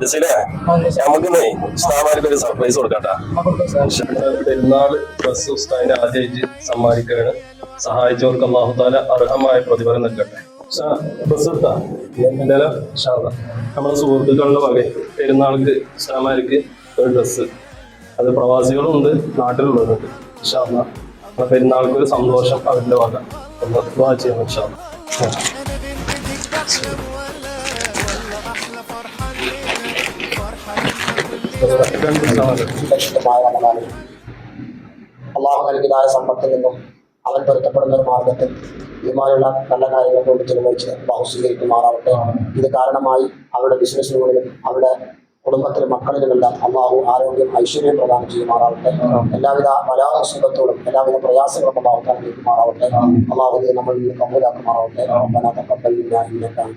നമുക്കിന്നേ ഉസ്താമാർക്ക് ഒരു സർപ്രൈസ് കൊടുക്കട്ടാ പെരുന്നാൾ ഡ്രസ് ഉസ്താദിനെ ആദ്യമായിട്ട് സമ്മാനിക്കുകയാണ്. സഹായിച്ചവർക്ക് അള്ളാഹുദാല അർഹമായ പ്രതിഫലം നൽകട്ടെ. നമ്മുടെ സുഹൃത്തുക്കളുടെ വക പെരുന്നാൾക്ക് ഉസ്താമാർക്ക് ഒരു ഡ്രസ്സ് അത് പ്രവാസികളും ഉണ്ട് നാട്ടിലുള്ളവരുണ്ട്. നമ്മുടെ പെരുന്നാൾക്ക് ഒരു സന്തോഷം അവരുടെ വക. ഒന്ന് ദുആ അള്ളാഹു നൽകിയതായ സമ്പത്തിൽ നിന്നും അവൻ പൊരുത്തപ്പെടുന്ന ഒരു മാർഗത്തിൽ ഇതുമായുള്ള നല്ല കാര്യങ്ങൾ കൊണ്ട് ചെലവഴിച്ച് അള്ളാഹു സ്വീകരിക്കുമാറാവട്ടെ ഇത് കാരണമായി അവരുടെ ബിസിനസ്സുകളിലും അവരുടെ കുടുംബത്തിലും മക്കളിലും എല്ലാം അള്ളാഹു ആരോഗ്യം ഐശ്വര്യം പ്രദാനം ചെയ്യുമാറാവട്ടെ എല്ലാവിധ ബലാസുഖത്തോടും എല്ലാവിധ പ്രയാസങ്ങളും അള്ളാഹു താങ്കളുമാറാവട്ടെ അള്ളാഹു നമ്മൾ കമ്മൂലാക്കുമാറാവട്ടെ അമ്മനാഥ കപ്പൽ ഇന്നക്കാണ്